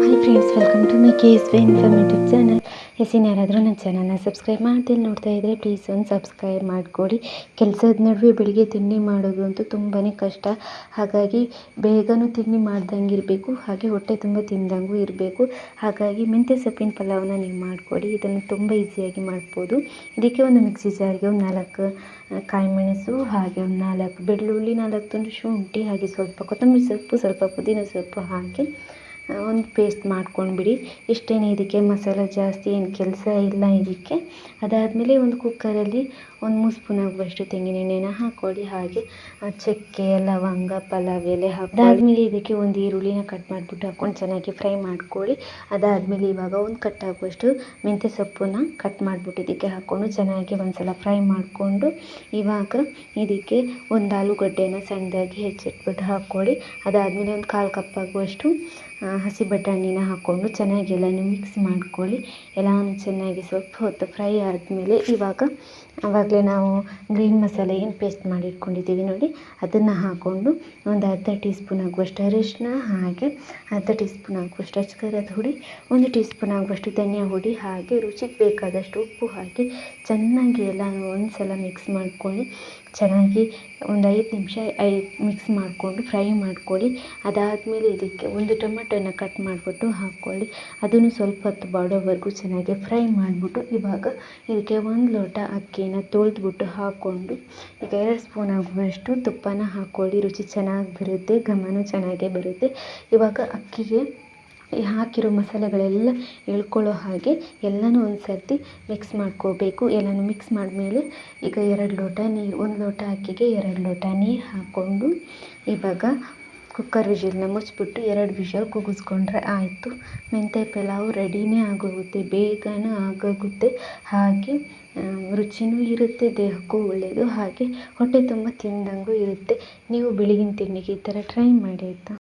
Hi friends welcome to my K S V informative channel ಹೆಸರಿನ ಯಾರಾದರೂ ನನ್ನ ಚಾನಲ್ನ ಸಬ್ಸ್ಕ್ರೈಬ್ ಮಾಡ್ತೀನಿ ನೋಡ್ತಾ ಇದ್ದರೆ ಪ್ಲೀಸ್ ಒಂದು ಸಬ್ಸ್ಕ್ರೈಬ್ ಮಾಡಿಕೊಡಿ. ಕೆಲಸದ ನಡುವೆ ಬೆಳಿಗ್ಗೆ ತಿಂಡಿ ಮಾಡೋದು ಅಂತೂ ತುಂಬಾ ಕಷ್ಟ. ಹಾಗಾಗಿ ಬೇಗನೂ ತಿಂಡಿ ಮಾಡ್ದಂಗೆ ಇರಬೇಕು, ಹಾಗೆ ಹೊಟ್ಟೆ ತುಂಬ ತಿಂದಂಗೂ ಇರಬೇಕು. ಹಾಗಾಗಿ ಮೆಂತ್ಯ ಸೊಪ್ಪಿನ ಪಲಾವನ್ನ ನೀವು ಮಾಡಿಕೊಡಿ, ಇದನ್ನು ತುಂಬ ಈಸಿಯಾಗಿ ಮಾಡ್ಬೋದು. ಇದಕ್ಕೆ ಒಂದು ಮಿಕ್ಸಿ ಜಾರಿಗೆ ಒಂದು ನಾಲ್ಕು ಕಾಯಿ ಮೆಣಸು ಹಾಗೆ ಒಂದು ನಾಲ್ಕು ಬೆಳ್ಳುಳ್ಳಿ ನಾಲ್ಕು ತುಂಡು ಶುಂಠಿ, ಹಾಗೆ ಸ್ವಲ್ಪ ಕೊತ್ತಂಬರಿ ಸೊಪ್ಪು, ಸ್ವಲ್ಪ ಪುದೀನ ಸೊಪ್ಪು ಹಾಕಿ ಒಂದು ಪೇಸ್ಟ್ ಮಾಡ್ಕೊಂಡ್ಬಿಡಿ ಇಷ್ಟೇನೆ ಇದಕ್ಕೆ ಮಸಾಲೆ ಜಾಸ್ತಿ ಏನು ಕೆಲಸ ಇಲ್ಲ ಇದಕ್ಕೆ. ಅದಾದಮೇಲೆ ಒಂದು ಕುಕ್ಕರಲ್ಲಿ ಒಂದು ಮೂರು ಸ್ಪೂನ್ ಆಗುವಷ್ಟು ತೆಂಗಿನೆಣ್ಣೆನ ಹಾಕ್ಕೊಳ್ಳಿ. ಹಾಗೆ ಚಕ್ಕೆ, ಲವಂಗ, ಪಲಾವ್ ಎಲೆ ಅದಾದಮೇಲೆ ಇದಕ್ಕೆ ಒಂದು ಈರುಳ್ಳಿನ ಕಟ್ ಮಾಡಿಬಿಟ್ಟು ಹಾಕ್ಕೊಂಡು ಚೆನ್ನಾಗಿ ಫ್ರೈ ಮಾಡ್ಕೊಳ್ಳಿ. ಅದಾದಮೇಲೆ ಇವಾಗ ಒಂದು ಕಟ್ ಆಗುವಷ್ಟು ಮೆಂತ್ಯ ಸೊಪ್ಪನ್ನ ಕಟ್ ಮಾಡಿಬಿಟ್ಟು ಇದಕ್ಕೆ ಹಾಕ್ಕೊಂಡು ಚೆನ್ನಾಗಿ ಒಂದು ಸಲ ಫ್ರೈ ಮಾಡಿಕೊಂಡು ಇವಾಗ ಇದಕ್ಕೆ ಒಂದು ಆಲೂಗಡ್ಡೆನ ಸಣ್ಣದಾಗಿ ಹೆಚ್ಚಿಟ್ಬಿಟ್ಟು ಹಾಕ್ಕೊಳ್ಳಿ. ಅದಾದಮೇಲೆ ಒಂದು ಕಾಲು ಕಪ್ ಆಗುವಷ್ಟು ಹಸಿ ಬಟಾಣಿನ ಹಾಕ್ಕೊಂಡು ಚೆನ್ನಾಗಿ ಎಲ್ಲನೂ ಮಿಕ್ಸ್ ಮಾಡ್ಕೊಳ್ಳಿ. ಎಲ್ಲನೂ ಚೆನ್ನಾಗಿ ಸ್ವಲ್ಪ ಹೊತ್ತು ಫ್ರೈ ಆದಮೇಲೆ ಇವಾಗ ಆವಾಗಲೇ ನಾವು ಗ್ರೀನ್ ಮಸಾಲೆ ಏನು ಪೇಸ್ಟ್ ಮಾಡಿಟ್ಕೊಂಡಿದ್ದೀವಿ ನೋಡಿ, ಅದನ್ನು ಹಾಕ್ಕೊಂಡು ಒಂದು ಅರ್ಧ ಟೀ ಸ್ಪೂನ್ ಆಗುವಷ್ಟು ಅರಿಶಿನ ಹಾಗೆ ಅರ್ಧ ಟೀ ಸ್ಪೂನ್ ಆಗುವಷ್ಟು ಅಚ್ಕಾರದ ಹುಡಿ, ಒಂದು ಟೀ ಸ್ಪೂನ್ ಆಗುವಷ್ಟು ಧನಿಯಾ ಹುಡಿ ಹಾಗೆ ರುಚಿಗೆ ಬೇಕಾದಷ್ಟು ಉಪ್ಪು ಹಾಕಿ ಚೆನ್ನಾಗಿ ಎಲ್ಲನೂ ಒಂದು ಸಲ ಮಿಕ್ಸ್ ಮಾಡ್ಕೊಳ್ಳಿ. ಚೆನ್ನಾಗಿ ಒಂದು ಐದು ನಿಮಿಷ ಐದು ಮಿಕ್ಸ್ ಮಾಡಿಕೊಂಡು ಫ್ರೈ ಮಾಡ್ಕೊಳ್ಳಿ. ಅದಾದಮೇಲೆ ಇದಕ್ಕೆ ಒಂದು ಟೊಮೆಟೊನ ಕಟ್ ಮಾಡಿಬಿಟ್ಟು ಹಾಕ್ಕೊಳ್ಳಿ. ಅದನ್ನು ಸ್ವಲ್ಪ ಹೊತ್ತು ಬಾಡೋವರೆಗೂ ಚೆನ್ನಾಗಿ ಫ್ರೈ ಮಾಡಿಬಿಟ್ಟು ಇವಾಗ ಇದಕ್ಕೆ ಒಂದು ಲೋಟ ಅಕ್ಕಿನ ತೊಳೆದ್ಬಿಟ್ಟು ಹಾಕ್ಕೊಂಡು ಈಗ ಎರಡು ಸ್ಪೂನ್ ಆಗುವಷ್ಟು ತುಪ್ಪನ ಹಾಕ್ಕೊಳ್ಳಿ. ರುಚಿ ಚೆನ್ನಾಗಿ ಬರುತ್ತೆ, ಘಮನೂ ಚೆನ್ನಾಗೇ ಬರುತ್ತೆ. ಇವಾಗ ಅಕ್ಕಿಗೆ ಹಾಕಿರೋ ಮಸಾಲೆಗಳೆಲ್ಲ ಎಳ್ಕೊಳ್ಳೋ ಹಾಗೆ ಎಲ್ಲನೂ ಒಂದು ಸರ್ತಿ ಮಿಕ್ಸ್ ಮಾಡ್ಕೋಬೇಕು. ಎಲ್ಲನೂ ಮಿಕ್ಸ್ ಮಾಡಿದ್ಮೇಲೆ ಈಗ ಎರಡು ಲೋಟ ನೀರು ಒಂದು ಲೋಟ ಅಕ್ಕಿಗೆ ಎರಡು ಲೋಟ ನೀರು ಹಾಕ್ಕೊಂಡು ಇವಾಗ ಕುಕ್ಕರ್ ವಿಷಲ್ನ ಮುಚ್ಚಿಬಿಟ್ಟು ಎರಡು ವಿಷಲ್ ಕೂಗಿಸ್ಕೊಂಡ್ರೆ ಆಯಿತು. ಮೆಂತ್ಯ ಪಲಾವು ರೆಡಿನೇ ಆಗೋಗುತ್ತೆ, ಬೇಗನೂ ಆಗೋಗುತ್ತೆ. ಹಾಗೆ ರುಚಿನೂ ಇರುತ್ತೆ, ದೇಹಕ್ಕೂ ಒಳ್ಳೆಯದು ಹಾಗೆ ಹೊಟ್ಟೆ ತುಂಬ ತಿಂದಂಗೂ ಇರುತ್ತೆ. ನೀವು ಬೆಳಗಿನ ತಿಂಡಿಗೆ ಈ ಥರ ಟ್ರೈ ಮಾಡಿ ಆಯಿತಾ?